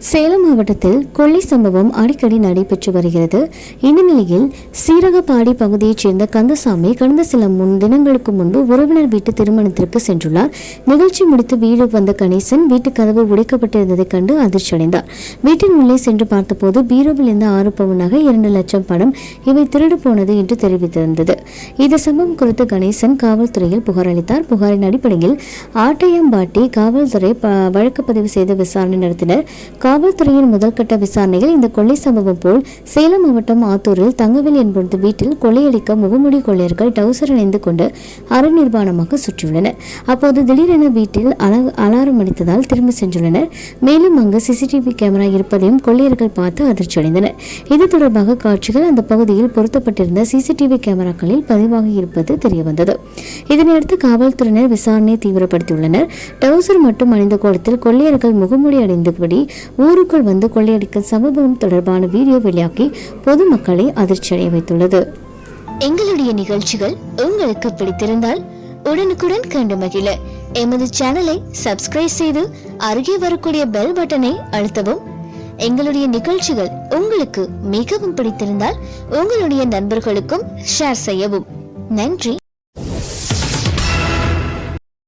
சேலம் மாவட்டத்தில் கொள்ளை சம்பவம் அடிக்கடி நடைபெற்று வருகிறது. இந்த நிலையில் சீரகப்பாடி பகுதியைச் சேர்ந்த கந்தசாமி கடந்த சில முன் தினங்களுக்கு முன்பு உறவினர் வீட்டு திருமணத்திற்கு சென்றுள்ளார். நிகழ்ச்சி முடித்து வீடு வந்த கணேசன் வீட்டு கதவு உடைக்கப்பட்டிருந்ததைக் கண்டு அதிர்ச்சியடைந்தார். வீட்டின் உள்ளே சென்று பார்த்தபோது பீரோவில் இருந்த ஆறு பவுன் நகை இரண்டு லட்சம் பணம் இவை திருடு போனது என்று தெரிவித்திருந்தது. இந்த சம்பவம் குறித்து கணேசன் காவல்துறையில் புகார் அளித்தார். புகாரின் அடிப்படையில் ஆட்டையம்பாட்டி காவல்துறை வழக்கு பதிவு செய்து விசாரணை நடத்தினர். காவல்துறையின் முதல்கட்ட விசாரணையில் இந்த கொள்ளை சம்பவம் போல் சேலம் மாவட்டம் ஆத்தூரில் தங்கவேல் என்பது வீட்டில் கொள்ளையடிக்க முகமூடி கொள்ளையர்கள் டவுசர் அணிந்து கொண்டு அரை நிர்வாணமாக சுற்றியுள்ளனர். அப்போது திடீரென வீட்டில் அலாரம் அடித்ததால் திரும்பி சென்றுள்ளனர். மேலும் அங்கு சிசிடிவி கேமரா இருப்பதையும் கொள்ளையர்கள் பார்த்து அதிர்ச்சியடைந்தனர் இது தொடர்பாக காட்சிகள் அந்த பகுதியில் பொருத்தப்பட்டிருந்த சிசிடிவி கேமராக்களில் பதிவாகி இருப்பது தெரியவந்தது. இதனையடுத்து காவல்துறையினர் விசாரணையை தீவிரப்படுத்தியுள்ளனர். டவுசர் மட்டும் அணிந்த கோலத்தில் கொள்ளையர்கள் முகமூடி அடைந்தபடி ஊருக்குள் வந்து கொள்ளையடிக்கும் சம்பவம் தொடர்பான வீடியோ வெளியாகி பொதுமக்களை அதிர்ச்சியடைய வைத்துள்ளது எங்களுடைய நிகழ்ச்சிகள் உங்களுக்கு பிடித்திருந்தால் உடனுக்குடன் கண்டு மகிழ. எமது சேனலை சப்ஸ்கிரைப் செய்து அருகே வரக்கூடிய பெல் பட்டனை அழுத்தவும். எங்களுடைய நிகழ்ச்சிகள் உங்களுக்கு மிகவும் பிடித்திருந்தால் உங்களுடைய நண்பர்களுக்கும் ஷேர் செய்யவும். நன்றி.